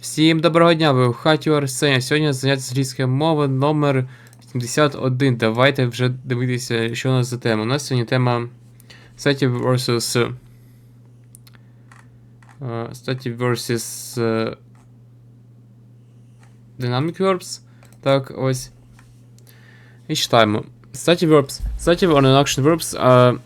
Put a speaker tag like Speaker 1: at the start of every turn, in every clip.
Speaker 1: Всім доброго дня, ви в хаті у Арсеня. Сьогодні заняття з англійської мови номер 71. Давайте вже дивитися, що у нас за тема. У нас сьогодні тема stative versus. е, Stative versus е, Dynamic verbs. Так, ось. І читаємо. Stative verbs. Stative or non-action verbs are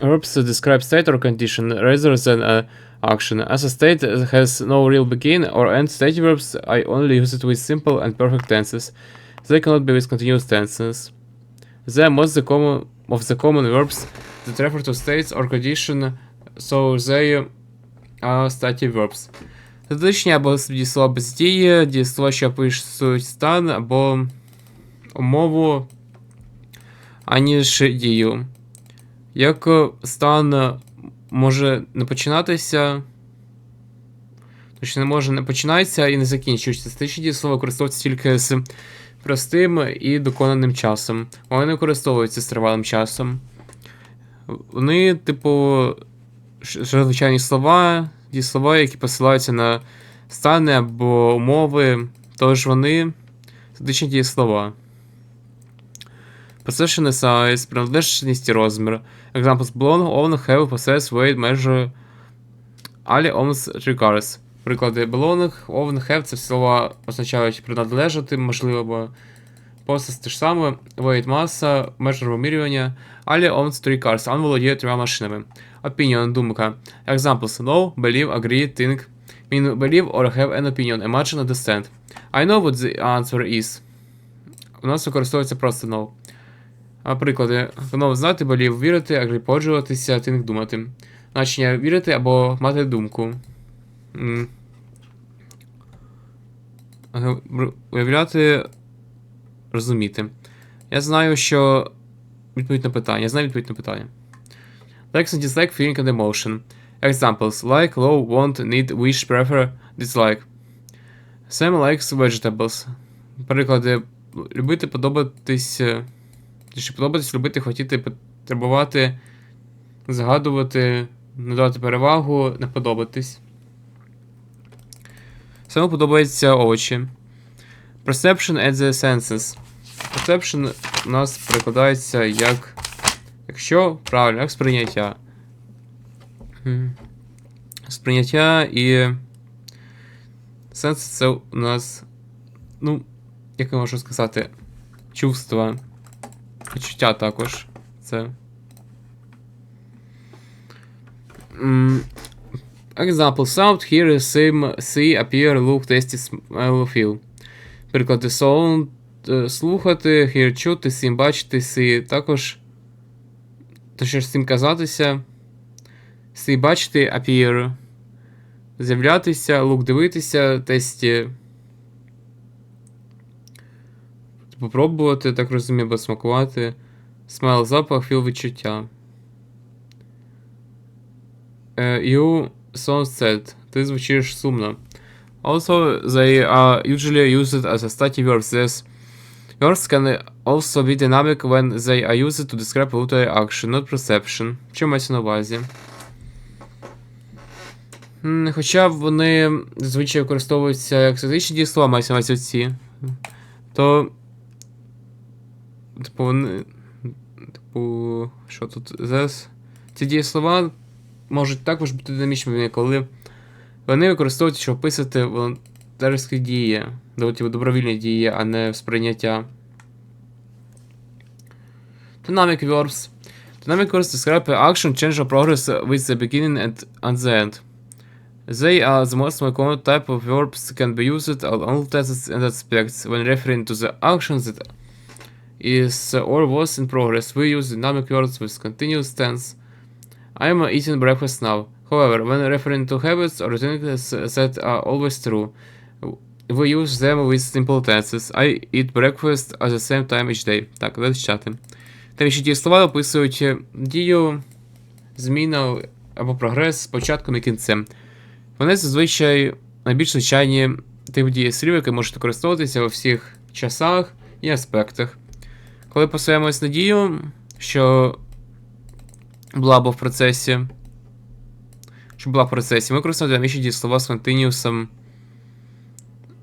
Speaker 1: verbs to describe state or condition rather than a action. As a state has no real begin or end state verbs, I only use it with simple and perfect tenses. They cannot be with continuous tenses. They are most the common of the common verbs that refer to states or condition, so they are stative verbs. Зазвичай або дієслова без дії, дієслова, що описують стан, або умову, аніж дію. Як е, стан може не починатися. Точно не може не починається і не закінчується. Статичні дієслова використовуються тільки з простим і доконаним часом. Вони не використовуються з тривалим часом. Вони, типу, звичайні слова, дієслова, які посилаються на стани або умови, тож вони статичні дієслова. Possession size, приналежність і розмір. Examples belong, own, have, possess, weight, measure. Ali owns cars. Приклади belong, own, have це слова означають принадлежати, можливо, або possess те ж саме, weight маса, measure вимірювання. Ali owns three cars. Он володіє трьома машинами. Opinion, думка. Examples know, believe, agree, think. Mean believe or have an opinion, imagine, understand. I know what the answer is. У нас використовується просто know. А приклади. Знов знати, болів вірити, погоджуватися, think думати. Значення вірити або мати думку. Уявляти, розуміти. Я знаю, що. Відповідь на питання. Я знаю відповідь на питання. Likes and dislike, feeling and emotion. Examples: like, low, want, need, wish, prefer, dislike. Sam likes vegetables. Приклади. Любити, подобатись. Чи подобатись, любити, хотіти, потребувати, згадувати, надавати перевагу, не подобатись. Саме подобаються очі. Perception and the senses. Perception у нас перекладається як. Якщо правильно, як сприйняття. Сприйняття і. Сенс це у нас. Ну, як я можу сказати, чувства. Почуття також. Це. М, Example sound, hear, sim, see, appear, look, taste, smell, feel. Приклади sound, е, слухати, hear, чути, sim, бачити, see. Також. Точніше, сім казатися. See, бачити, appear. З'являтися, look, дивитися, тесті. Попробувати, так розумію, або смакувати. Смайл запах, філ відчуття. Е, you sound sad. Ти звучиш сумно. Also, they are usually used as a stative verbs. These verbs can also be dynamic when they are used to describe voluntary action, not perception. Що мається на увазі? Хоча вони зазвичай використовуються як статичні дієслова, мається на увазі ці, то Типу, вони. Типу, що тут зараз? Ці дієслова можуть також бути динамічними, коли вони використовують, щоб описати волонтерські дії, типу, добровільні дії, а не сприйняття. Dynamic verbs. Dynamic verbs describe action, change or progress with the beginning and, and the end. They are the most common type of verbs can be used on all tenses and aspects when referring to the actions that is or was in progress. We use dynamic words with continuous tense. I'm eating breakfast now. However, when referring to habits or things that are always true, we use them with simple tenses. I eat breakfast at the same time each day. Так, давайте читати. Та ще дієслова описують е, дію, зміну або прогрес з початком і кінцем. Вони зазвичай найбільш звичайні тип дієслів, які можуть використовуватися у всіх часах і аспектах. Коли посуємось на дію, що була або в процесі, що була в процесі, ми використовуємо динамічні дієслова з континіусом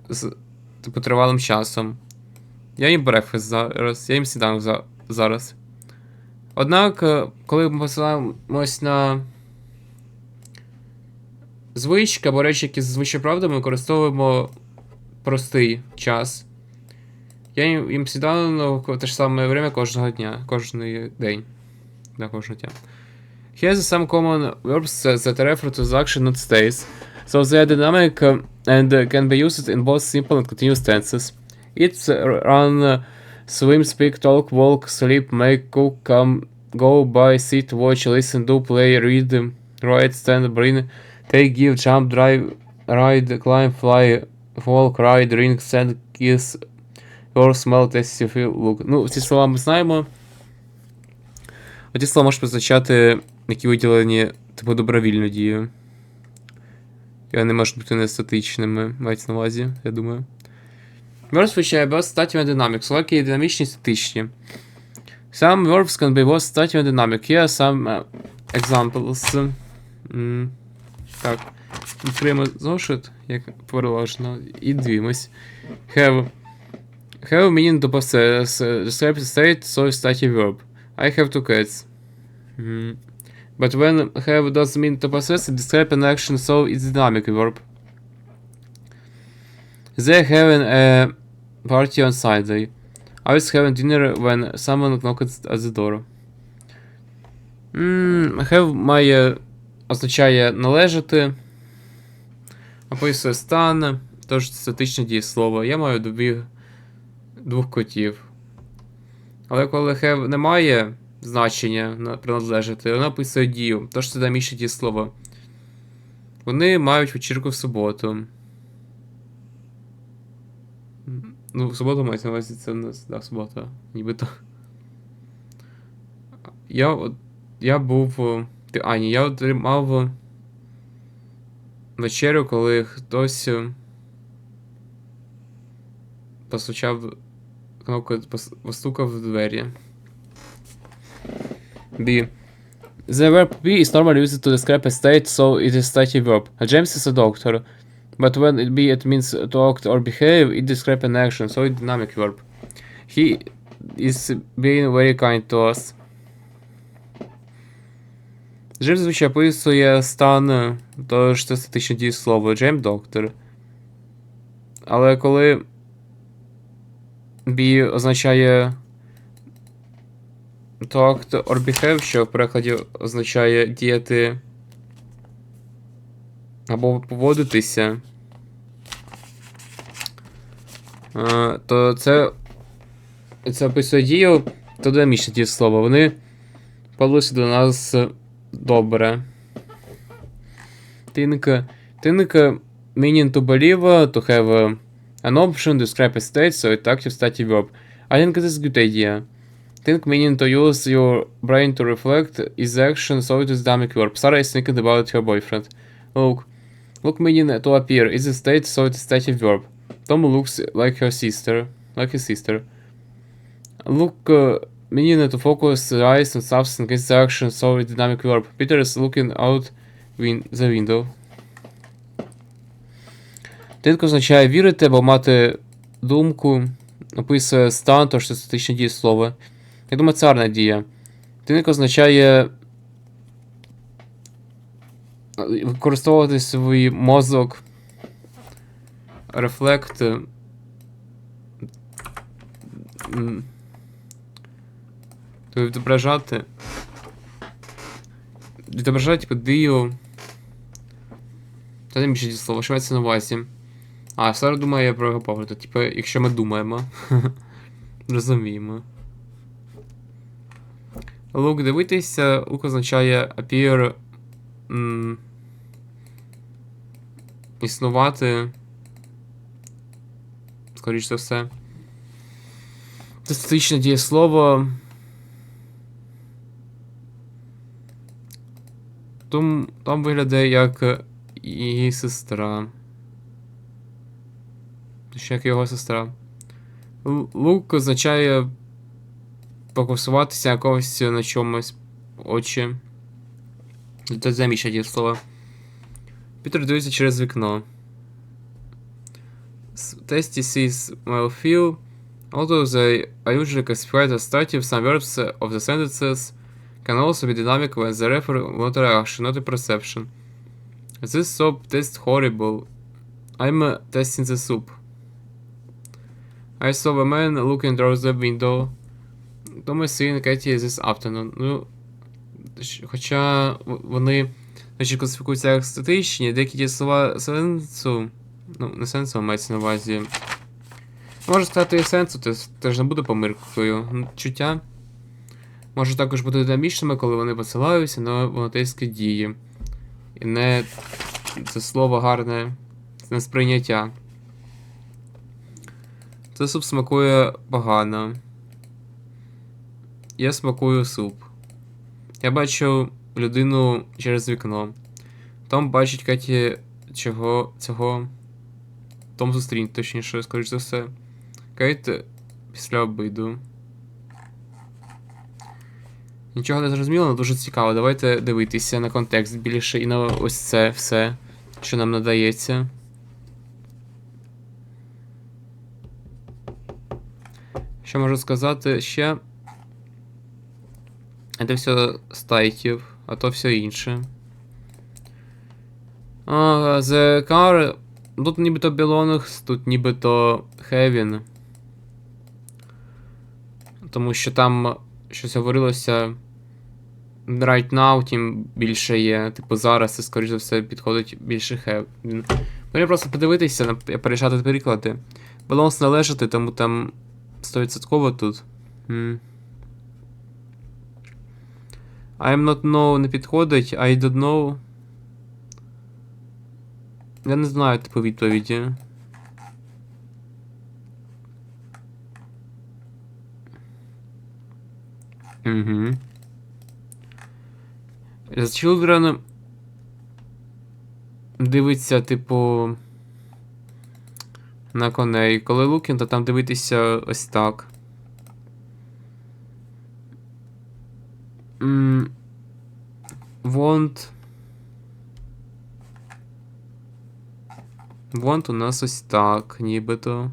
Speaker 1: з типу, тривалим часом. Я їм брекфест зараз, я їм сніданок за, зараз. Однак, е, коли ми посилаємось на звички або речі, які зазвичай правда, ми використовуємо простий час. Я їм, їм сніданок в те ж саме время кожного дня, кожний день. Да, кожного дня. Here's some common verbs uh, that refer to the action not states. So they are dynamic uh, and uh, can be used in both simple and continuous tenses. It's uh, run, uh, swim, speak, talk, walk, sleep, make, cook, come, go, buy, sit, watch, listen, do, play, read, um, write, stand, bring, take, give, jump, drive, ride, climb, fly, walk, ride, drink, send, kiss, or smell, taste, feel, look. Ну, ці слова ми знаємо. Оці слова можуть позначати, які виділені, типу, добровільну дію. І вони можуть бути не статичними, мається на увазі, я думаю. Verbs which are both static and dynamic, so які динамічні статичні. Some verbs can be both static and dynamic. Here are some uh, examples. М, Так. Відкриємо зошит, як переложено, і дивимось. Have. Have meaning to possess. uh, Describe the state, so static verb. I have two cats. Mm. But when have does mean to possess, describe an action, so it's dynamic verb. They having a party on Sunday. I was having dinner when someone knocked at the door. Mm, have має означає належати. Описує стан. Тож статичне дієслово. Я маю дві, двох котів. Але коли have не має значення на приналежати, вона описує дію, тож це динамічне дієслово. Вони мають вечірку в суботу. Ну, в суботу мається на увазі, це у нас, да, субота, нібито. Я, от- я був. ти- А, ні, я отримав вечерю, коли хтось е, постучав кнопку, пос- постукав в двері. B. The verb be is normally used to describe a state, so it is stative verb. James is a doctor, but when it be it means to act or behave, it describes an action, so it's dynamic verb. He is being very kind to us. Джеймс звичайно описує стан, тож це статичне дієслово. Джейм доктор. Але коли be означає to act or behave, що в перекладі означає діяти або поводитися, то це, це описує дію, то динамічне дієслово. Вони подалися до нас добре. Think, think meaning to believe, to have an option, to describe a state, so it's active stative verb. I think this is a good idea. Think meaning to use your brain to reflect is action, so it is dynamic verb. Sarah is thinking about her boyfriend. Look. Look meaning to appear is a state, so it is stative verb. Tom looks like her sister, like his sister. Look uh, meaning to focus the eyes on something is the action, so it's dynamic verb. Peter is looking out win- the window. Think означає вірити або мати думку, описує стан, тож це статичне дієслово. Я думаю, це гарна дія. Тинник означає використовувати свій мозок, рефлект. Тобто відображати. Відображати типу, дію. Це не більше дієслово, що мається на увазі. А, все думає про його погляд. Типу, якщо ми думаємо. Розуміємо. Лук дивитися, лук означає appear м, існувати. Скоріше за все. Це статичне дієслово. Том, там виглядає як її сестра. Точніше, як його сестра. Лук означає фокусуватися на когось на чомусь очі. Це заміщення дієслова. Пітер дивиться через вікно. tasty sees feel. Although they are usually classified as stative, some verbs of the sentences can also be dynamic when they refer motor action, not a perception. This soup tastes horrible. I'm uh, tasting the soup. I saw a man looking through the window. Thomas seen Katie this afternoon. Ну, хоча вони значить, класифікуються як статичні, деякі ті слова сенсу. Ну, не сенсу, а мається на увазі. Може сказати і сенсу, це теж не буде помилкою. Ну, Чуття. Може також бути динамічними, коли вони посилаються на волонтерські дії. І не це слово гарне не сприйняття. Це суп смакує погано. Я смакую суп. Я бачу людину через вікно. Том бачить Кеті чого цього. Том зустріне, точніше, скоріш за все. Кейт після обиду. Нічого не зрозуміло, але дуже цікаво. Давайте дивитися на контекст більше і на ось це все, що нам надається. Що можу сказати ще? Це все з тайтів, а то все інше. А, the car. Тут нібито belongs, тут нібито heaven. Тому що там щось говорилося. Right now, тим більше є. Типу зараз це, скоріш за все, підходить більше heaven. Мені просто подивитися, на- перейшати приклади. Belongs належати, тому там 100% тут. М. I'm not know не підходить, I don't know. Я не знаю типу відповіді. Угу. The Children дивиться, типу. На коней. Коли Лукін, то там дивитися ось так. Want. Want у нас ось так, нібито.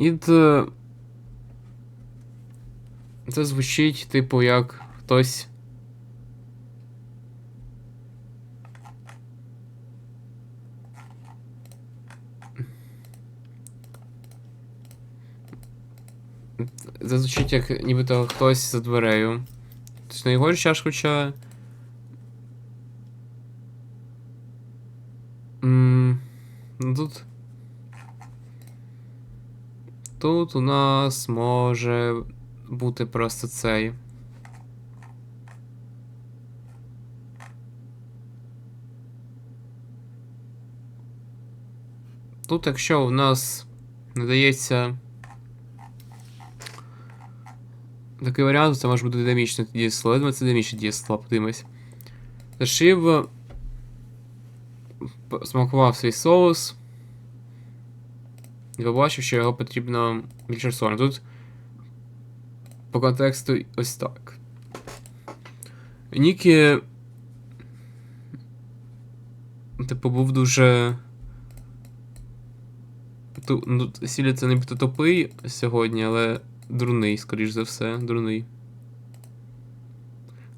Speaker 1: Е, Це звучить, типу, як хтось. Це звучить як нібито хтось за дверею. Тобто найгорша аж хоча. М, Ну тут. Тут у нас може бути просто цей. Тут, якщо у нас надається такий варіант, це може бути динамічне дієслово. Я це динамічне дієслово, подивимось. Зашив. Смакував свій соус. І побачив, що його потрібно більше солі. Тут по контексту ось так. Нікі. Типу був дуже. Ту, ну, Сілі це нібито тупий сьогодні, але дурний, скоріш за все, дурний.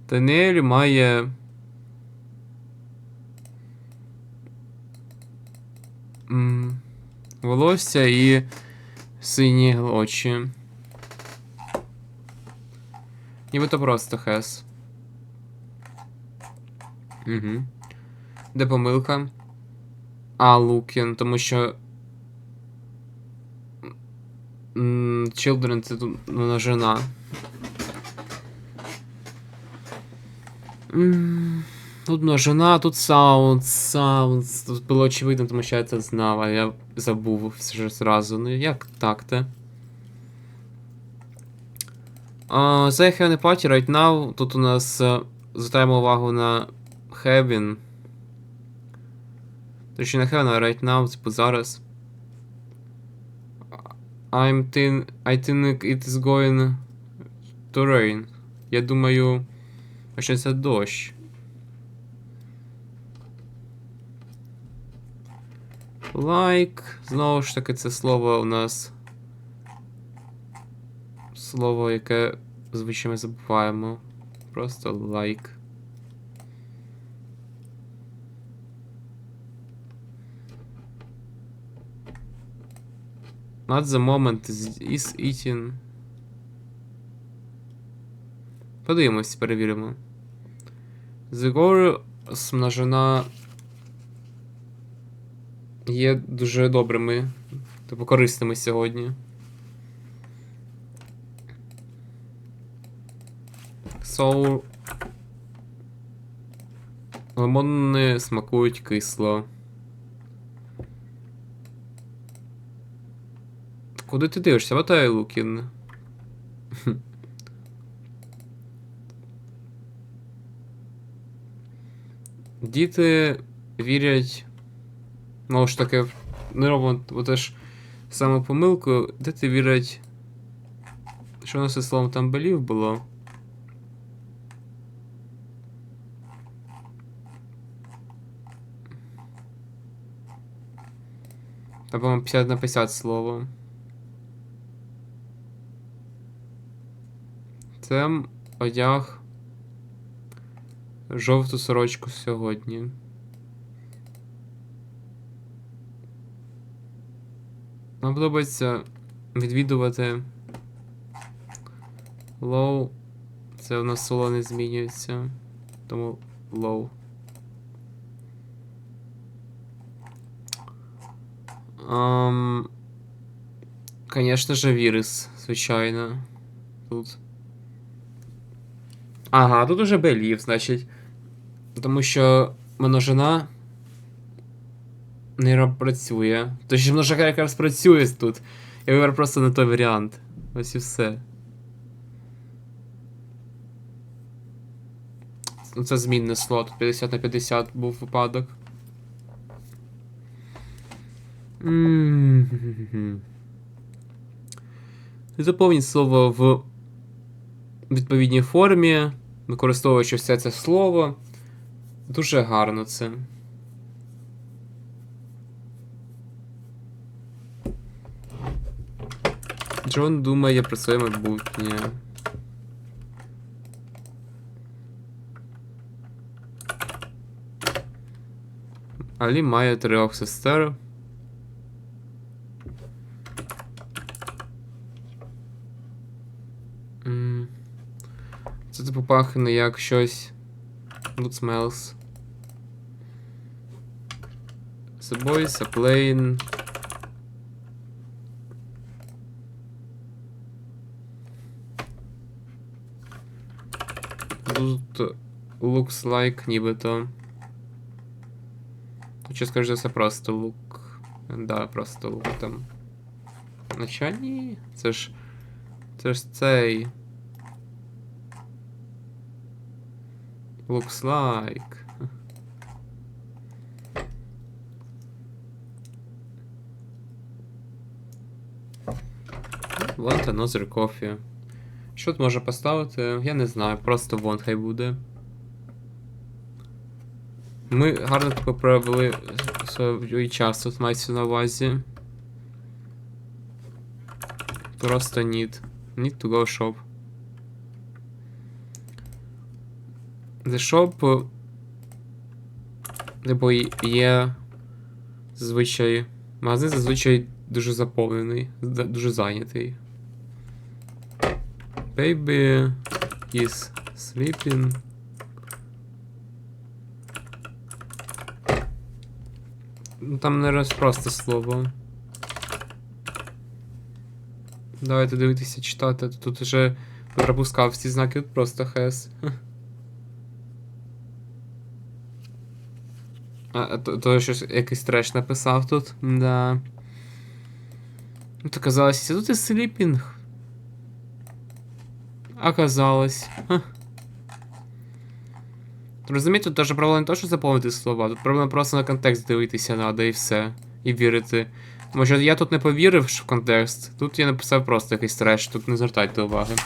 Speaker 1: Танель має. Волосся і сині очі. Нібито просто хес. Угу. Де помилка? А, Лукін, тому що. Children це тут вона жена. М, Тут множина, тут sounds, sounds. Тут було очевидно, тому що я це знав, а я забув вже зразу. Ну як так-то? Uh, they party right now. Тут у нас е, звертаємо увагу на Heaven. Точно не Heaven, а right now, типу зараз. I'm think, I think it is going to rain. Я думаю, що це дощ. Лайк. Знову ж таки, це слово у нас. Слово, яке звичайно забуваємо. Просто лайк. At the moment is, eating. Подивимось, перевіримо. The goal множина є дуже добрими, типу корисними сьогодні. So... Лимони смакують кисло. Куди ти дивишся? You looking? Діти вірять. Ну ж таки, не робимо теж саме помилку. Діти вірять. Що у нас із словом там белів було? Та, по-моєму, 50 на 50 слово. Це одяг жовту сорочку сьогодні. Нам подобається відвідувати лоу. Це у нас соло не змінюється. Тому лоу. Um, Конечно же, вірус, звичайно. Тут. Ага, тут уже белів, значить. Тому що множина не ра- працює. Точніше, множина якраз працює тут. Я вибрав просто не той варіант. Ось і все. Ну, це змінне слот. 50 на 50 був випадок. Заповніть слово в відповідній формі, використовуючи все це слово. Дуже гарно це. Джон думає про своє майбутнє. Алі має трьох сестер. М. Це типу пахне як щось. Good smells. The boys are playing. Тут looks like нібито. Хоча, скажу за все, просто лук. Да, просто лук там. Нача ні. Це ж. Це ж цей. Looks like. Want another coffee. Що тут може поставити? Я не знаю, просто вон хай буде. Ми гарно тако провели свій час, тут мається на увазі. Просто need. Need to go shop. The shop. Типу є. Зазвичай. Магазин зазвичай дуже заповнений, дуже зайнятий. Baby is sleeping. Ну, Там раз просто слово. Давайте дивитися, читати. Тут вже пропускав всі знаки, тут просто хес. А, то, то щось якийсь треш написав тут. Да. Ну, то казалось, тут і сліпінг. Оказалось. Ха. Розумієте, тут даже проблема не то, що заповнити слова, тут проблема просто на контекст дивитися надо і все. І вірити. Що я тут не повірив в контекст. Тут я написав просто якийсь треш, тут не звертайте уваги.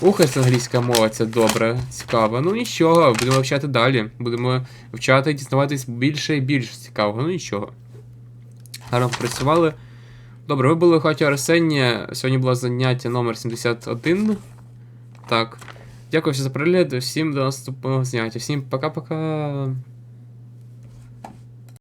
Speaker 1: Ух, ось англійська мова, це добре, цікаво. Ну нічого, будемо вивчати далі. Будемо вивчати і дізнаватись більше і більше цікавого, ну нічого. Гарно працювали. Добре, ви були в хаті Арсенія. Сьогодні було заняття номер 71. Так. Дякую за перегляд. Всім до наступного заняття. Всім пока-пока.